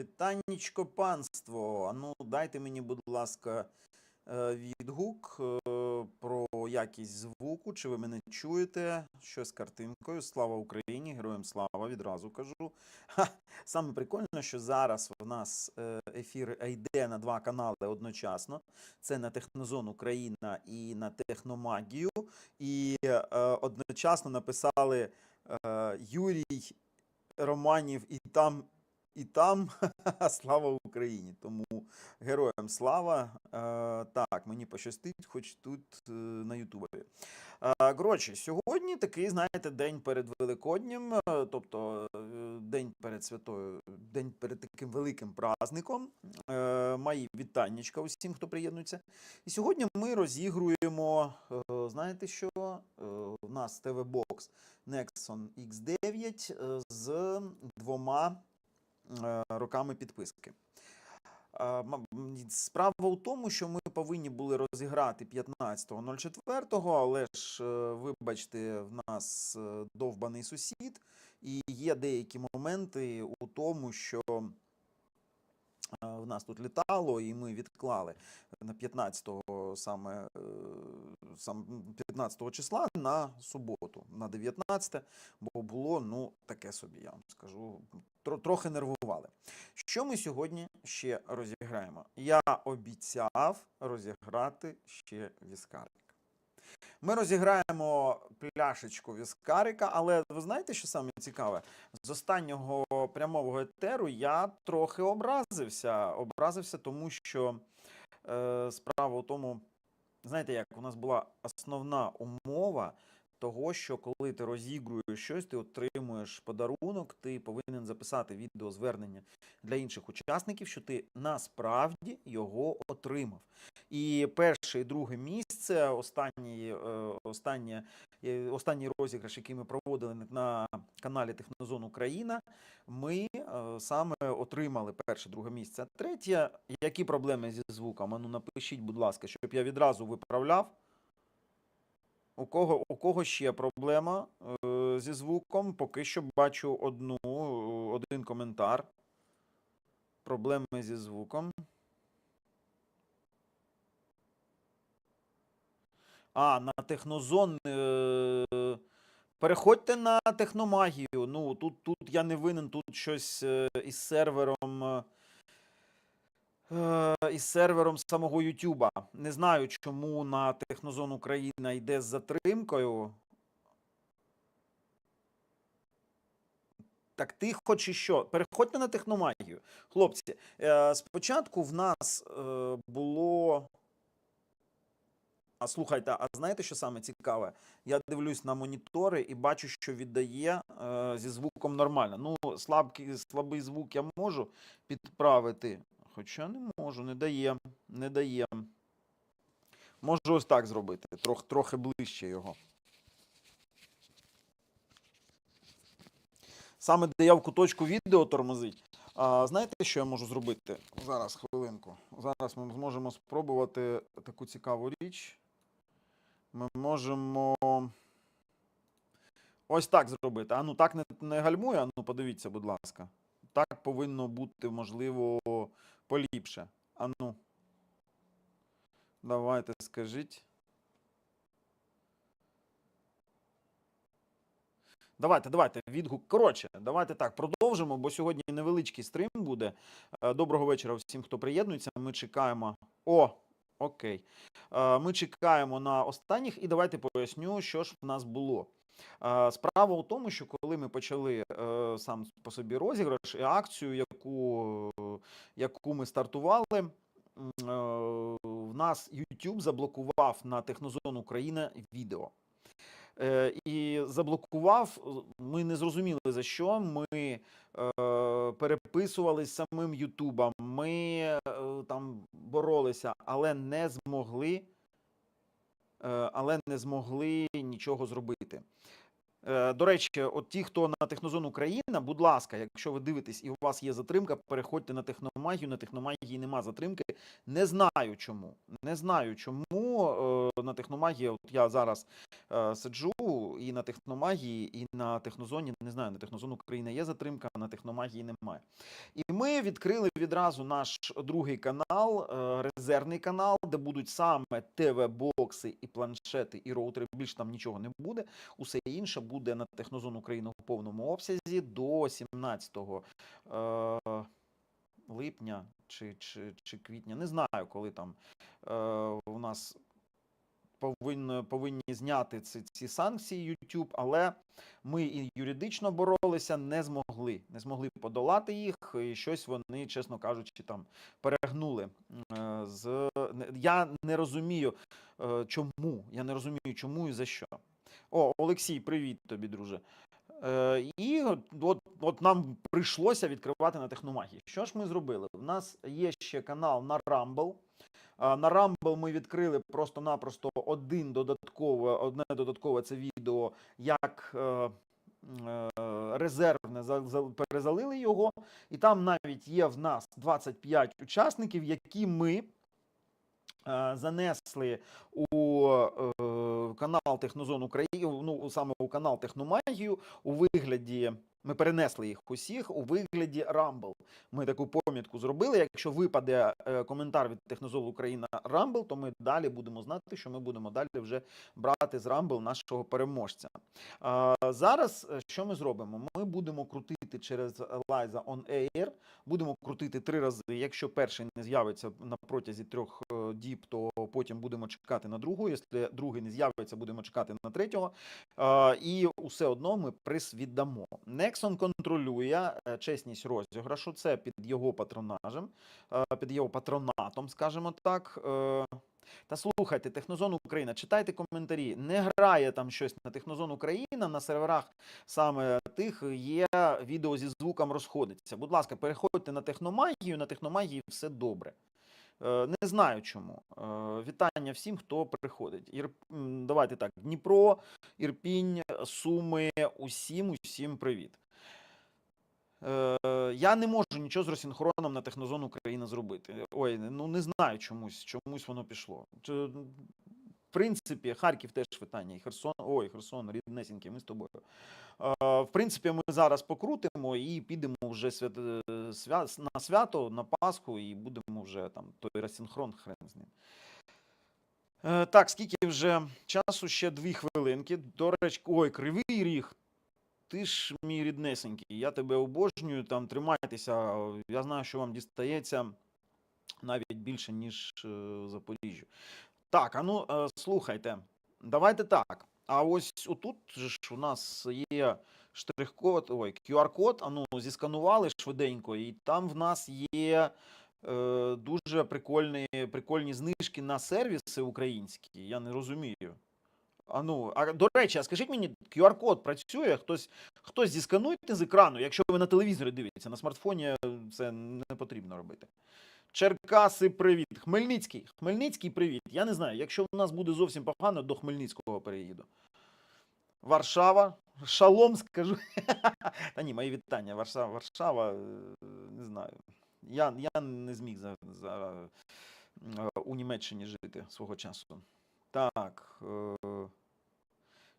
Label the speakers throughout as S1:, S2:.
S1: Вітаннячко панство. Ну дайте мені, будь ласка, е, відгук е, про якість звуку. Чи ви мене чуєте? Що з картинкою? Слава Україні! Героям слава! Відразу кажу. Ха, саме прикольно, що зараз в нас е, ефір йде на два канали одночасно. Це на Технозон Україна і на Техномагію. І е, одночасно написали е, Юрій Романів і там, і там слава Україні. Тому героям слава. Е, так, мені пощастить, хоч тут е, на Ютубі. Е, коротше, сьогодні такий, знаєте, день перед Великоднім, тобто день перед святою, день перед таким великим праздником. Мої вітаннячка усім, хто приєднується. І сьогодні ми розігруємо, знаєте що? У нас Box Nexon X9 е, з двома роками підписки. Е, Справа у тому, що ми повинні були розіграти 15.04, але ж, е, вибачте, в нас е, довбаний сусід, і є деякі моменти у тому, що е, в нас тут літало, і ми відклали на 15-го саме, е, сам 15 числа на суботу, на 19, бо було ну таке собі, я вам скажу, тро- трохи нервували. Що ми сьогодні ще розіграємо? Я обіцяв розіграти ще віскарик. Ми розіграємо пляшечку віскарика, але ви знаєте, що саме цікаве? З останнього прямого етеру я трохи образився. Образився, тому що е, справа у тому, знаєте, як у нас була основна умова того, що коли ти розігруєш щось, ти отримуєш подарунок, ти повинен записати відеозвернення для інших учасників, що ти насправді його отримав. І перше і друге місце, останній, е, останнє, е, розіграш, який ми проводили на каналі Технозон Україна, ми е, саме отримали перше, друге місце. Третє, які проблеми зі звуком? Ну напишіть, будь ласка, щоб я відразу виправляв. У кого, у кого ще проблема е, зі звуком? Поки що бачу одну, е, один коментар. Проблеми зі звуком. А, на технозон. Е, переходьте на техномагію. Ну, тут, тут я не винен, тут щось е, із сервером. Е, із сервером самого Ютуба. Не знаю, чому на Технозон Україна йде з затримкою. Так тихо чи що? Переходьте на техномагію. Хлопці, е, спочатку в нас е, було. А слухайте, а знаєте, що саме цікаве? Я дивлюсь на монітори і бачу, що віддає е, зі звуком нормально. Ну, слабкий, слабий звук я можу підправити. Хоча не можу, не дає, не дає. Можу ось так зробити, трох, трохи ближче його. Саме де я в куточку відео тормозить. А, знаєте, що я можу зробити? Зараз, хвилинку. Зараз ми зможемо спробувати таку цікаву річ. Ми можемо ось так зробити. А ну так не, не гальмує, а ну подивіться, будь ласка. Так повинно бути, можливо, поліпше. А ну. Давайте скажіть. Давайте, давайте, відгук. Коротше, давайте так, продовжимо, бо сьогодні невеличкий стрим буде. Е, Доброго вечора всім, хто приєднується. Ми чекаємо. О, окей. Е, Ми чекаємо на останніх, і давайте поясню, що ж в нас було. Справа у тому, що коли ми почали е, сам по собі розіграш і акцію, яку, яку ми стартували, е, в нас YouTube заблокував на Технозон Україна відео. Е, І заблокував, ми не зрозуміли за що. Ми переписувалися самим Ютубом, ми там боролися, але не змогли, але не змогли нічого зробити. Е, До речі, от ті, хто на Технозон Україна, Україна, будь ласка, якщо ви дивитесь і у вас є затримка, переходьте на техномагію. На техномагії нема затримки. Не знаю чому. Не знаю чому е, на техномагії. От я зараз е, сиджу і на техномагії, і на технозоні. Не знаю, на технозону України є затримка, а на техномагії немає. І ми відкрили відразу наш другий канал, е, резервний канал, де будуть саме ТВ-бокси і планшети, і роутери. Більше там нічого не буде. Усе інше буде на Технозон Україна у повному обсязі до 17 е, липня чи, чи, чи квітня. Не знаю, коли там е, у нас повинні, повинні зняти ці, ці санкції YouTube, але ми і юридично боролися, не змогли. Не змогли подолати їх. І щось вони, чесно кажучи, там перегнули. Е, з... Я не розумію, е, чому. Я не розумію, чому і за що. О, Олексій, привіт тобі, друже. Е, і от, от, нам прийшлося відкривати на техномагії. Що ж ми зробили? У нас є ще канал на Rumble. А, На Rumble ми відкрили просто-напросто один додаткове, одне додаткове це відео, як е, е, резервне за- за- перезалили його. І там навіть є в нас 25 учасників, які ми е, занесли у е, канал Технозон України, ну саме у канал Техномагію у вигляді. Ми перенесли їх усіх у вигляді Rumble. Ми таку помітку зробили. Якщо випаде е, коментар від Технозол Україна Rumble, то ми далі будемо знати, що ми будемо далі вже брати з Rumble нашого переможця. Зараз е, що ми зробимо? Ми будемо крутити через Liza on Air, будемо крутити три рази. Якщо перший не з'явиться на протязі трьох е, діб, то потім будемо чекати на другу. Якщо другий не з'явиться, будемо чекати на третього. І усе одно ми приз віддамо. Nexon контролює е, чесність розіграшу. Це під його патронажем, е, під його патронатом, скажімо так. Е, Та слухайте, Технозон Україна, читайте коментарі. Не грає там щось на Технозон Україна на серверах саме тих є відео зі звуком розходиться. Будь ласка, переходьте на техномагію. На техномагії все добре. Е, Не знаю чому. Е, Вітання всім, хто приходить. Ір... Давайте так: Дніпро, Ірпінь, Суми, усім, усім привіт. Е, Я не можу нічого з розсінхроном на технозону України зробити. Ой, ну не знаю чомусь, чомусь воно пішло. В принципі, Харків теж питання, і Херсон, ой, Херсон, ріднесенький, ми з тобою. Е, В принципі, ми зараз покрутимо і підемо вже свят... е, свя- на свято, на Пасху, і будемо вже там той розсінхрон, хрен з ним. Е, Так, скільки вже часу? Ще дві хвилинки. До речі, ой, кривий ріг. Ти ж мій ріднесенький, я тебе обожнюю, там тримайтеся. Я знаю, що вам дістається навіть більше, ніж е, Запоріжжю. Так, а ну е, слухайте, давайте так. А ось отут ж у нас є штрих-код, ой, QR-код, а ну зісканували швиденько, і там в нас є е, дуже прикольні, прикольні знижки на сервіси українські. Я не розумію. А ну, а до речі, а скажіть мені, QR-код працює? Хтось, хтось зіскануйте з екрану, якщо ви на телевізорі дивитеся, на смартфоні е, це не потрібно робити. Черкаси, привіт. Хмельницький. Хмельницький, привіт. Я не знаю, якщо у нас буде зовсім погано, до Хмельницького переїду. Варшава. Шалом скажу. Та ні, мої вітання. Варшава, Варшава, е, не знаю. Я, я не зміг за, за, е, у Німеччині жити свого часу. Так. Е,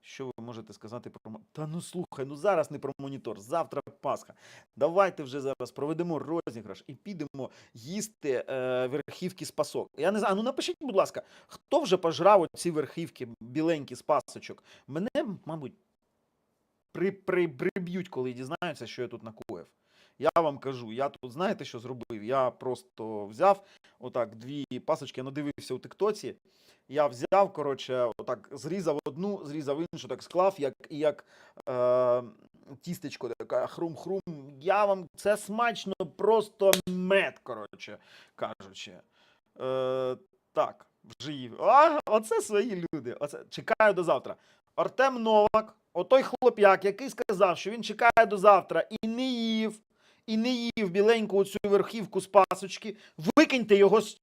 S1: що ви можете сказати про. Та ну слухай, ну зараз не про монітор, завтра Пасха. Давайте вже зараз проведемо розіграш і підемо їсти е, верхівки з пасок. Я не знаю, ну напишіть, будь ласка, хто вже пожрав оці верхівки біленькі з пасочок? Мене, мабуть, при, при, приб'ють, коли дізнаються, що я тут накоїв. Я вам кажу, я тут знаєте, що зробив? Я просто взяв отак дві пасочки, я надивився у Тиктоці. Я взяв, коротше, отак зрізав одну, зрізав іншу, так склав, як, і як е, тістечко, така хрум-хрум. Я вам це смачно, просто мед, коротше кажучи. Е, так, вже їв. А, оце свої люди. Оце. Чекаю до завтра. Артем Новак, отой хлоп'як, який сказав, що він чекає до завтра і не їв, і не їв біленьку оцю верхівку з пасочки. Викиньте його з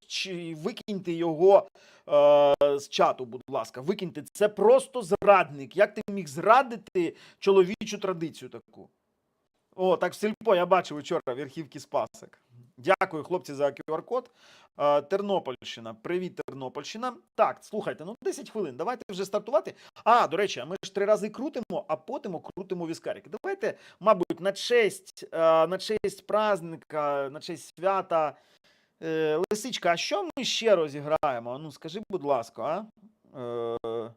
S1: викиньте його е, з чату, будь ласка. Викиньте. Це просто зрадник. Як ти міг зрадити чоловічу традицію таку? О, так в сільпо я бачив вчора верхівки спасок. Дякую, хлопці, за QR-код. Е, Тернопільщина. Привіт, Тернопільщина. Так, слухайте, ну 10 хвилин. Давайте вже стартувати. А, до речі, ми ж три рази крутимо, а потім крутимо віскарики. Давайте, мабуть, на честь, е, на честь праздника, на честь свята. Е, Лисичка, а що ми ще розіграємо? Ну, скажи, будь ласка, а?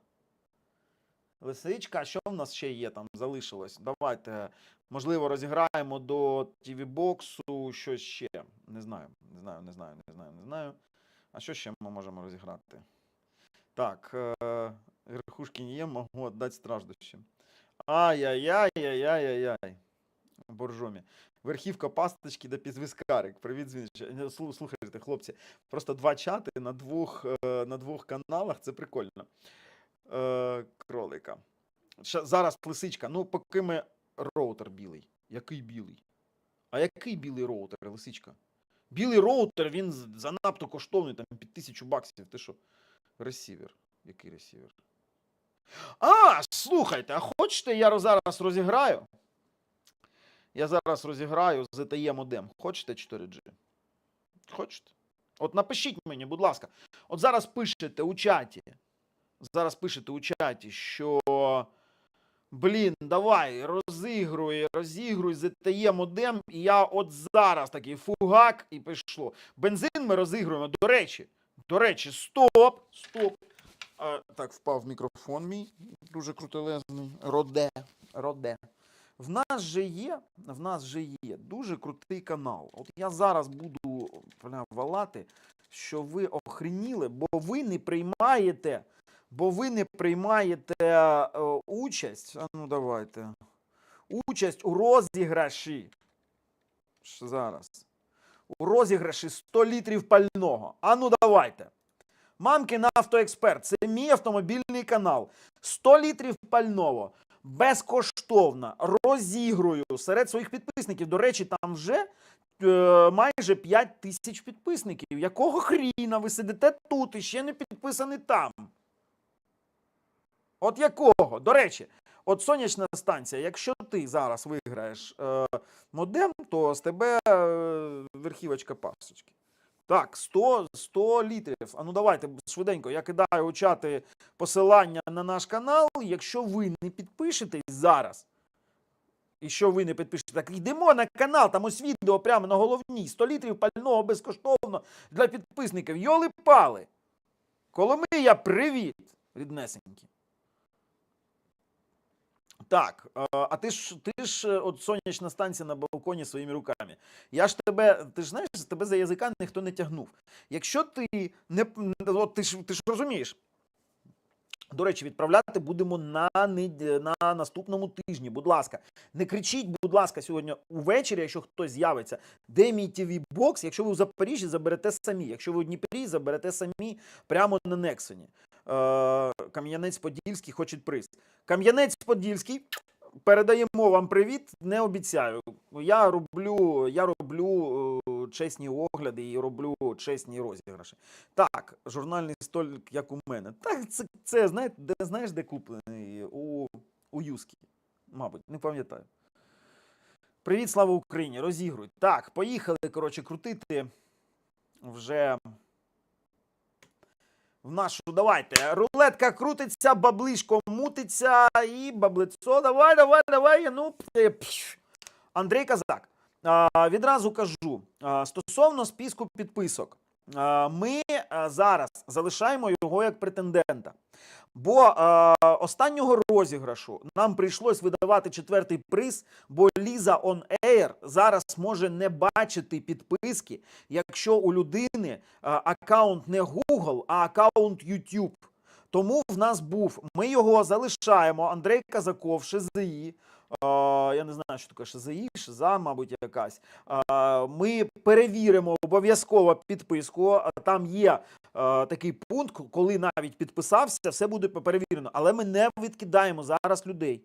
S1: Лисичка, що в нас ще є там залишилось? Давайте, можливо, розіграємо до TV боксу щось ще. Не знаю, не знаю, не знаю, не знаю, не знаю. А що ще ми можемо розіграти? Так, е, Грехушки не є, можу віддати страждущим. Ай-яй-яй-яй-яй-яй. Боржомі. Верхівка пасточки да підвискарик. Привіт, звінче. Е, Слухайте, хлопці, просто два чати на двох, е, на двох каналах, це прикольно. Е, кролика. Ща- зараз лисичка. Ну, поки ми роутер білий. Який білий? А який білий роутер, лисичка? Білий роутер, він занадто коштовний, там під тисячу баксів. Ти що? Ресівер. Який ресівер? А, слухайте, а хочете, я зараз розіграю? Я зараз розіграю ZTE модем. Хочете 4G? Хочете? От напишіть мені, будь ласка. От зараз пишете у чаті. Зараз пишете у чаті, що. Блін, давай, розігруй, розігруй ZTE модем. І я от зараз такий фугак і пішло. Бензин ми розігруємо. До речі, до речі, стоп! Стоп. А, так, впав мікрофон мій. Дуже крутелезний. Роде. Роде. В нас же є, в нас же є дуже крутий канал. От я зараз буду валати, що ви охреніли, бо ви не приймаєте, бо ви не приймаєте е, участь. А ну давайте. Участь у розіграші. Зараз. У розіграші 100 літрів пального. А ну давайте. Мамкин автоексперт. Це мій автомобільний канал. 100 літрів пального. Безкоштовно розігрую серед своїх підписників. До речі, там вже е, майже 5 тисяч підписників. Якого хріна ви сидите тут і ще не підписані там? От якого? До речі, от сонячна станція, якщо ти зараз виграєш е, модем, то з тебе е, верхівочка пасочки. Так, 100, 100 літрів. А ну давайте швиденько. Я кидаю у чати посилання на наш канал. Якщо ви не підпишетесь зараз, і що ви не підпишете, так йдемо на канал, там ось відео прямо на головній. 100 літрів пального безкоштовно для підписників. Йоли пали. Коломия, привіт, ріднесенькі. Так, а ти ж ти ж е, от сонячна станція на балконі своїми руками. Я ж тебе, ти ж знаєш, тебе за язика ніхто не тягнув. Якщо ти не от ти ж ти ж розумієш. До речі, відправляти будемо на, на наступному тижні. Будь ласка, не кричіть, будь ласка, сьогодні увечері, якщо хтось з'явиться, де мій tv бокс якщо ви в Запоріжжі заберете самі, якщо ви у Дніпрі заберете самі прямо на Нексоні. Е, Кам'янець-Подільський хоче приз. Кам'янець-Подільський. Передаємо вам привіт. Не обіцяю. Я роблю, я роблю е, чесні огляди і роблю чесні розіграші. Так, журнальний столик, як у мене. Так, це, це знаєте, де знаєш, де куплений? У, у Юскі. Мабуть, не пам'ятаю. Привіт, слава Україні! Розігруй. Так, поїхали, коротше, крутити вже в нашу. Давайте. Рулетка крутиться, баблишко мутиться і баблицо. Давай, давай, давай. Ну. Андрій Казак. Відразу кажу стосовно списку підписок. Ми зараз залишаємо його як претендента. Бо а, останнього розіграшу нам прийшлось видавати четвертий приз, бо Ліза On Air зараз може не бачити підписки, якщо у людини а, аккаунт не Google, а аккаунт YouTube. Тому в нас був. Ми його залишаємо. Андрей Казаков, ШЗІ. Я не знаю, що таке ШЗІ, ШЗА, мабуть, якась. Ми перевіримо обов'язково підписку. Там є такий пункт, коли навіть підписався, все буде перевірено. Але ми не відкидаємо зараз людей.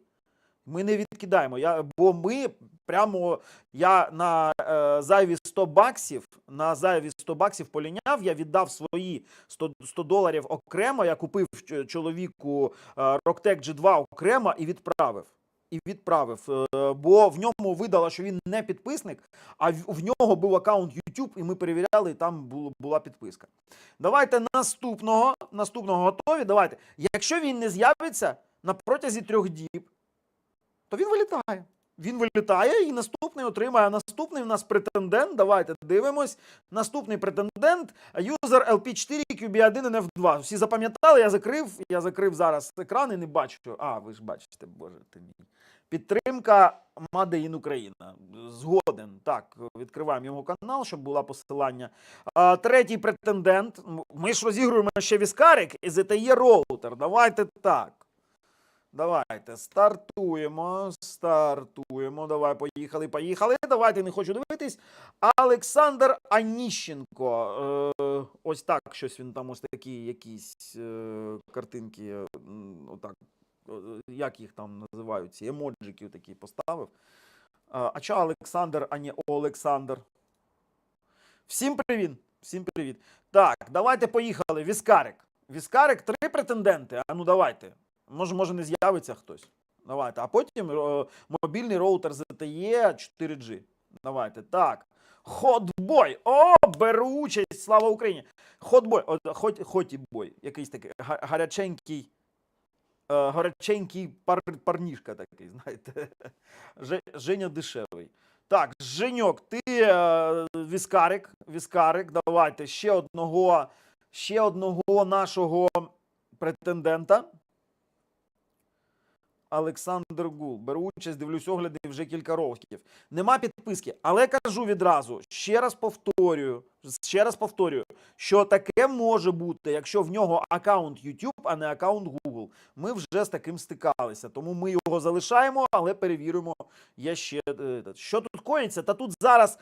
S1: Ми не відкидаємо. Я, бо ми прямо я на е, зайві 100 баксів, на зайві 100 баксів поліняв, я віддав свої 100, 100 доларів окремо. Я купив чоловіку е, Rocktec G2 окремо і відправив. і відправив. Е, Бо в ньому видало, що він не підписник, а в нього був аккаунт YouTube, і ми перевіряли, і там була підписка. Давайте наступного. Наступного готові. Давайте. Якщо він не з'явиться на протязі трьох діб, то він вилітає. Він вилітає і наступний отримає. А наступний в нас претендент. Давайте дивимось. Наступний претендент юзер LP4 QB1 NF2. Всі запам'ятали, я закрив. Я закрив зараз екран і не бачу. А, ви ж бачите, боже ти мій. Підтримка Made in Україна. Згоден. Так, відкриваємо його канал, щоб було посилання. А, третій претендент. Ми ж розігруємо ще віскарик і ZTE роутер. Давайте так. Давайте стартуємо. Стартуємо. Давай, поїхали, поїхали. Давайте не хочу дивитись. Олександр Аніщенко. Е, ось так щось він там ось такі якісь е, картинки. е, Отак. е, Як їх там називають? Ці емоджики такі поставив. А, а чого Олександр, а не Олександр? Всім привіт! Всім привіт. Так, давайте поїхали. Віскарик. Віскарик, три претенденти. А ну давайте. Може, може не з'явиться хтось. Давайте. А потім е, мобільний роутер ZTE 4G. Давайте. Так. Хотбой. О, беру участь. Слава Україні. Хотбой. От, хот, хотібой. Якийсь такий га- гаряченький. е, пар, парнішка такий, знаєте. Женя дешевий. Так, Женьок, ти е, віскарик, віскарик, давайте ще одного, ще одного нашого претендента. Олександр Гул. Беру участь, дивлюсь огляди вже кілька років. Нема підписки, але кажу відразу, ще раз повторюю, ще раз повторюю, що таке може бути, якщо в нього аккаунт YouTube, а не аккаунт Google. Ми вже з таким стикалися, тому ми його залишаємо, але перевіримо. Я ще е, що тут коїться? Та тут зараз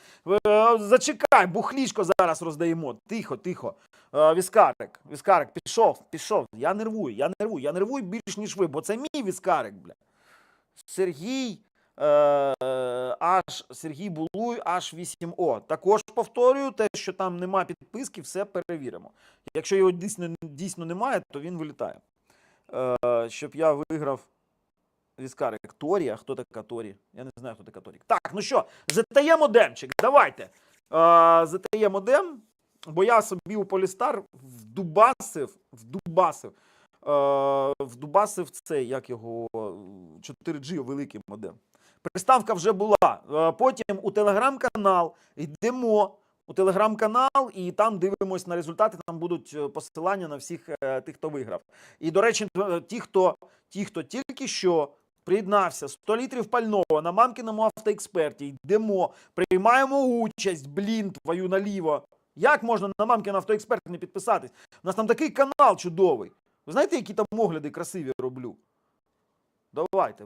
S1: е, зачекай, бухлішко зараз роздаємо. Тихо, тихо. Е, Віскарик, віскарик, пішов, пішов. Я нервую, я нервую, я нервую більш ніж ви, бо це мій віскарик, бля. Сергій. Е, е, аж Сергій Булуй, аж 8О. Також повторюю, те, що там нема підписки, все перевіримо. Якщо його дійсно, дійсно немає, то він вилітає. Е, щоб я виграв віскарик. А хто така Торі? Я не знаю, хто така Торі. Так, ну що, ZTE модемчик, давайте. Е, ZTE модем, бо я собі у Полістар вдубасив, вдубасив, е, вдубасив цей, як його, е, 4G великий модем. Приставка вже була. Потім у телеграм-канал йдемо у телеграм-канал, і там дивимось на результати. Там будуть е, посилання на всіх е, тих, хто виграв. І, до речі, е, ті, хто, ті, хто тільки що приєднався 100 літрів пального на мамкіному автоексперті, йдемо, приймаємо участь, блін, твою наліво. Як можна на мамкін автоексперт не підписатись? У нас там такий канал чудовий. Ви знаєте, які там огляди красиві роблю? Давайте,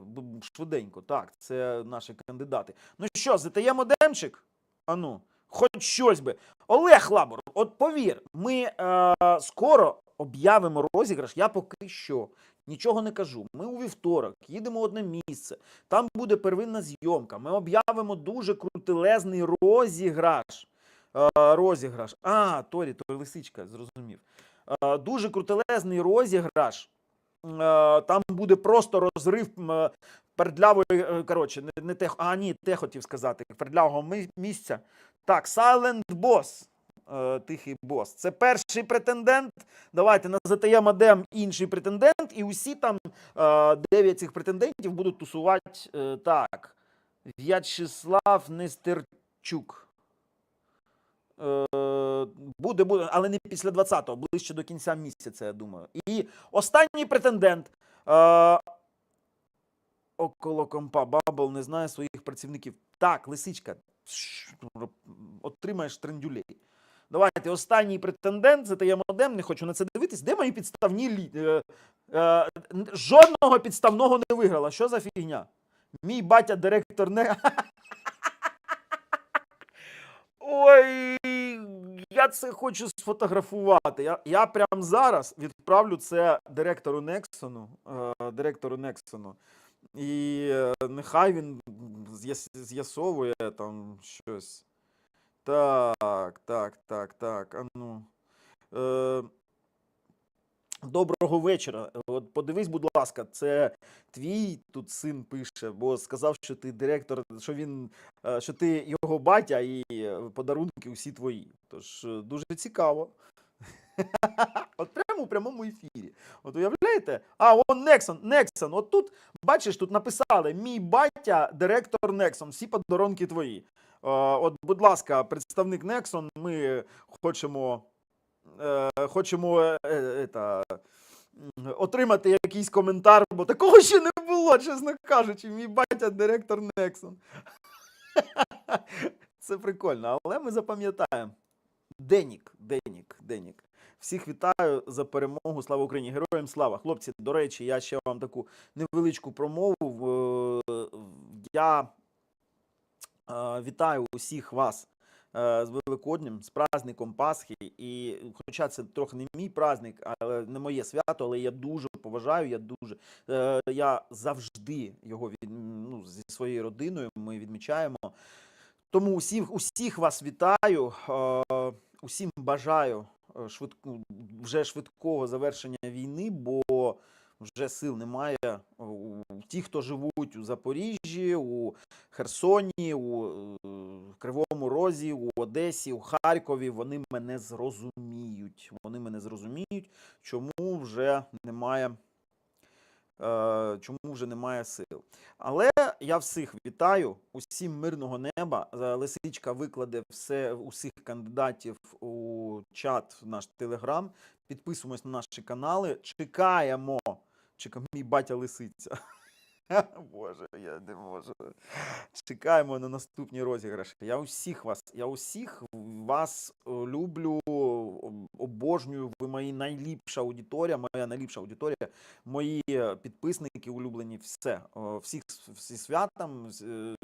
S1: швиденько. Так, це наші кандидати. Ну що, ZTE модемчик? Ану, хоч щось би. Олег Лабор, от повір, ми е, скоро об'явимо розіграш. Я поки що нічого не кажу. Ми у вівторок їдемо в одне місце. Там буде первинна зйомка. Ми об'явимо дуже крутелезний розіграш. Е, розіграш. А, Торі, то лисичка, зрозумів. Е, дуже крутелезний розіграш. Е, Там буде просто розрив е, пердлявої, е, коротше, не, не те, а ні, те хотів сказати, пердлявого місця. Так, Silent Boss. е, Тихий бос. Це перший претендент. Давайте на ZTE модем інший претендент, і усі там е, дев'ять цих претендентів будуть тусувати е, так. В'ячеслав Нестерчук. Буде, буде, але не після 20-го, ближче до кінця місяця, я думаю. І останній претендент. Около компа Бабл не знає своїх працівників. Так, лисичка, отримаєш трендюлей. Давайте, останній претендент, це я модем, не хочу на це дивитись. Де мої підставні лі... Е, е, жодного підставного не виграла. Що за фігня? Мій батя директор не. Ой, я це хочу сфотографувати. Я, я прямо зараз відправлю це директору Нексону. Е, директору Нексону. І е, нехай він з'ясовує там щось. Так, так, так, так. А ну. Е, Доброго вечора. От подивись, будь ласка, це твій тут син пише, бо сказав, що ти директор, що він, е, що ти його батя і е, подарунки усі твої. Тож е, дуже цікаво. От прямо у прямому ефірі. От уявляєте? А, он Нексон, Нексон. От тут, бачиш, тут написали: мій батя, директор Нексон, всі подарунки твої. Е, От, будь ласка, представник Нексон, ми хочемо, е, хочемо е, е, ета, м, отримати якийсь коментар, бо такого ще не було, чесно кажучи. Мій батя директор Нексон. Це прикольно, але ми запам'ятаємо. Денік, Денік, Денік. Всіх вітаю за перемогу. Слава Україні! Героям слава! Хлопці, до речі, я ще вам таку невеличку промову. Я е, вітаю усіх вас е, з Великоднем, з праздником Пасхи. І хоча це трохи не мій праздник, але не моє свято, але я дуже поважаю, я дуже. е, Я завжди його від, ну, зі своєю родиною ми відмічаємо. Тому усіх, усіх вас вітаю, усім бажаю швидку, вже швидкого завершення війни, бо вже сил немає. У ті, хто живуть у Запоріжжі, у Херсоні, у е, Кривому Розі, у Одесі, у Харкові, вони мене зрозуміють. Вони мене зрозуміють, чому вже немає. Е, Чому вже немає сил? Але я всіх вітаю, усім мирного неба. Е, Лисичка викладе все усіх кандидатів у чат в наш телеграм. Підписуємось на наші канали. Чекаємо. Чекаємо мій батя лисиця. Боже, я не можу. Чекаємо на наступні розіграші. Я усіх вас, я усіх вас люблю, обожнюю. Ви мої найліпша аудиторія, моя найліпша аудиторія, мої е, підписники улюблені. Все. Всіх всі з- е,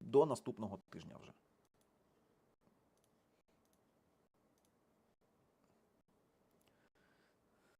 S1: до наступного тижня вже.